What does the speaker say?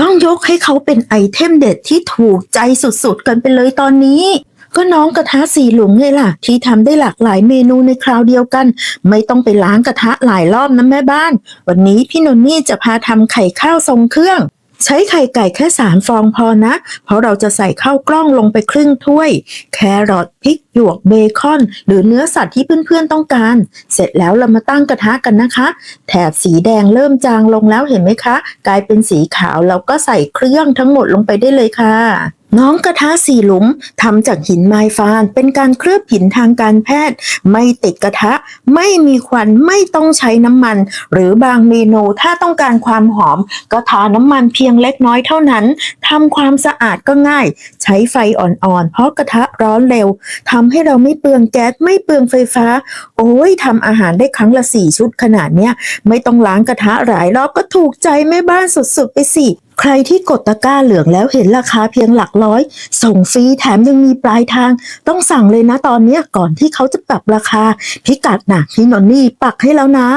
ต้องยกให้เขาเป็นไอเทมเด็ดที่ถูกใจสุดๆ กันไปเลยตอนนี้ก็น้องกระทะสีหลุมไงล่ะ ที่ทำได้หลากหลายเมนูในคราวเดียวกัน ไม่ต้องไปล้างกระทะหลายรอบนะแม่บ้าน วันนี้พี่นนนี่จะพาทำไข่ข้าวทรงเครื่อง ใช้ไข่ไก่แค่สามฟองพอนะ เพราะเราจะใส่ข้าวกล้องลงไปครึ่งถ้วย แครอทพริกหยวกเบคอน หรือเนื้อสัตว์ที่เพื่อนๆต้องการ เสร็จแล้วเรามาตั้งกระทะกันนะคะ แถบสีแดงเริ่มจางลงแล้วเห็นไหมคะ กลายเป็นสีขาวเราก็ใส่เครื่องทั้งหมดลงไปได้เลยค่ะ น้องกระทะสี่หลุมทำจากหินไมฟาน เป็นการเคลือบหินทางการแพทย์ ไม่ติดกระทะ ไม่มีควันไม่ต้องใช้น้ำมัน หรือบางเมนูถ้าต้องการความหอม ก็ทาน้ำมันเพียงเล็กน้อยเท่านั้นทำความสะอาดก็ง่าย ใช้ไฟอ่อนๆ เพราะกระทะร้อนเร็วทำให้เราไม่เปลืองแก๊สไม่เปลืองไฟฟ้า โอ้ยทำอาหารได้ครั้งละสี่ชุดขนาดเนี้ยไม่ต้องล้างกระทะหลายรอบก็ถูกใจแม่บ้านสุดๆไปสิ ใครที่กดตะกร้าเหลืองแล้วเห็นราคาเพียงหลักร้อย ส่งฟรีแถมยังมีปลายทาง ต้องสั่งเลยนะตอนนี้ก่อนที่เขาจะปรับราคา พิกัดนะพี่นนนี่ปักให้แล้วนะ